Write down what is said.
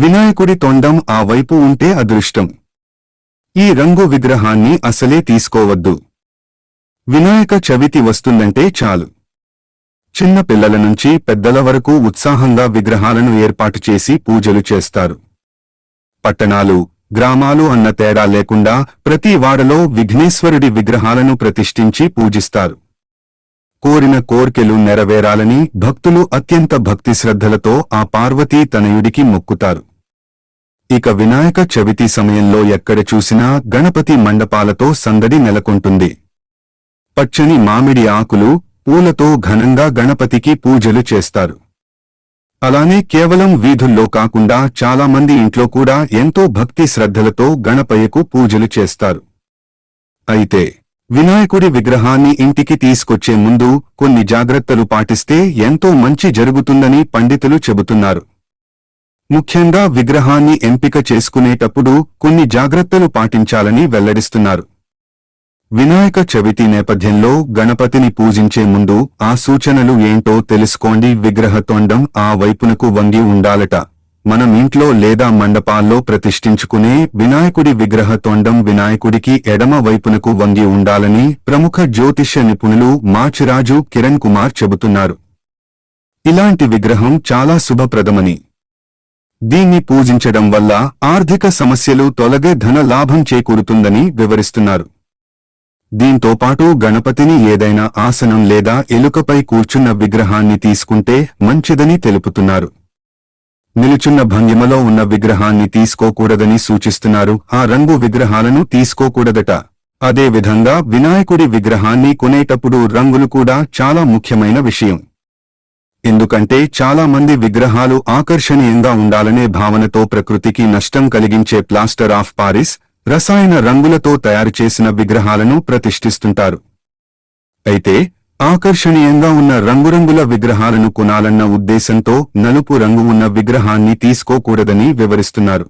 వినాయకుడి తొండం ఆ వైపు ఉంటే అదృష్టం. ఈ రంగు విగ్రహాన్ని అసలే తీసుకోవద్దు. వినాయక చవితి వస్తుందంటే చాలు. చిన్న పిల్లల నుంచి పెద్దల వరకు ఉత్సాహంగా విగ్రహాలను ఏర్పాటు చేసి పూజలు చేస్తారు. పట్టణాలు గ్రామాలు అన్న తేడా లేకుండా ప్రతి వాడలో విఘ్నేశ్వరుడి విగ్రహాలను ప్రతిష్ఠించి పూజిస్తారు. కోరిన కోర్కెలు నెరవేరాలని భక్తులు అత్యంత భక్తి శ్రద్ధలతో ఆ పార్వతీ తనయుడికి మొక్కుతారు. ఇక వినాయక చవితి సమయంలో ఎక్కడ చూసినా గణపతి మండపాలతో సందడి నెలకొంటుంది. పచ్చని మామిడి ఆకులు పూలతో ఘనంగా గణపతికి పూజలు చేస్తారు. అలానే కేవలం వీధుల్లో కాకుండా చాలామంది ఇంట్లో కూడా ఎంతో భక్తి శ్రద్ధలతో గణపయ్యకు పూజలు చేస్తారు. అయితే వినాయకుడి విగ్రహాన్ని ఇంటికి తీసుకొచ్చే ముందు కొన్ని జాగ్రత్తలు పాటిస్తే ఎంతో మంచి జరుగుతుందని పండితులు చెబుతున్నారు. ముఖ్యంగా విగ్రహాన్ని ఎంపిక చేసుకునేటప్పుడు కొన్ని జాగ్రత్తలు పాటించాలని వెల్లడిస్తున్నారు. వినాయక చవితి నేపథ్యంలో గణపతిని పూజించే ముందు ఆ సూచనలు ఏంటో తెలుసుకోండి. విగ్రహ తొండం ఆ వైపునకు వంగి ఉండాలట. మనం ఇంట్లో లేదా మండపాల్లో ప్రతిష్ఠించుకునే వినాయకుడి విగ్రహ తొండం వినాయకుడికి ఎడమ వైపునకు వంగి ఉండాలని ప్రముఖ జ్యోతిష్య నిపుణులు మాచిరాజు కిరణ్ కుమార్ చెబుతున్నారు. ఇలాంటి విగ్రహం చాలా శుభప్రదమని. దీన్ని పూజించడం వల్ల ఆర్థిక సమస్యలు తొలగే ధన లాభం చేకూరుతుందని వివరిస్తున్నారు. దీంతో పాటు గణపతిని ఏదైనా ఆసనం లేదా ఎలుకపై కూర్చున్న విగ్రహాన్ని తీసుకుంటే మంచిదని తెలుపుతున్నారు. నిలుచున్న భంగిమలో ఉన్న విగ్రహాన్ని తీసుకోకూడదని సూచిస్తున్నారు. ఆ రంగు విగ్రహాలను తీసుకోకూడదట. అదే విధంగా వినాయకుడి విగ్రహాన్ని కొనేటప్పుడు రంగులు కూడా చాలా ముఖ్యమైన విషయం. ఎందుకంటే చాలా మంది విగ్రహాలు ఆకర్షణీయంగా ఉండాలనే భావనతో ప్రకృతికి నష్టం కలిగించే ప్లాస్టర్ ఆఫ్ పారిస్ రసాయన రంగులతో తయారు చేసిన విగ్రహాలను ప్రతిష్ఠిస్తుంటారు. అయితే ఆకర్షణీయంగా ఉన్న రంగురంగుల విగ్రహాలను కొనాలన్న ఉద్దేశంతో నలుపు రంగు ఉన్న విగ్రహాన్ని తీసుకోకూడదని వివరిస్తున్నారు.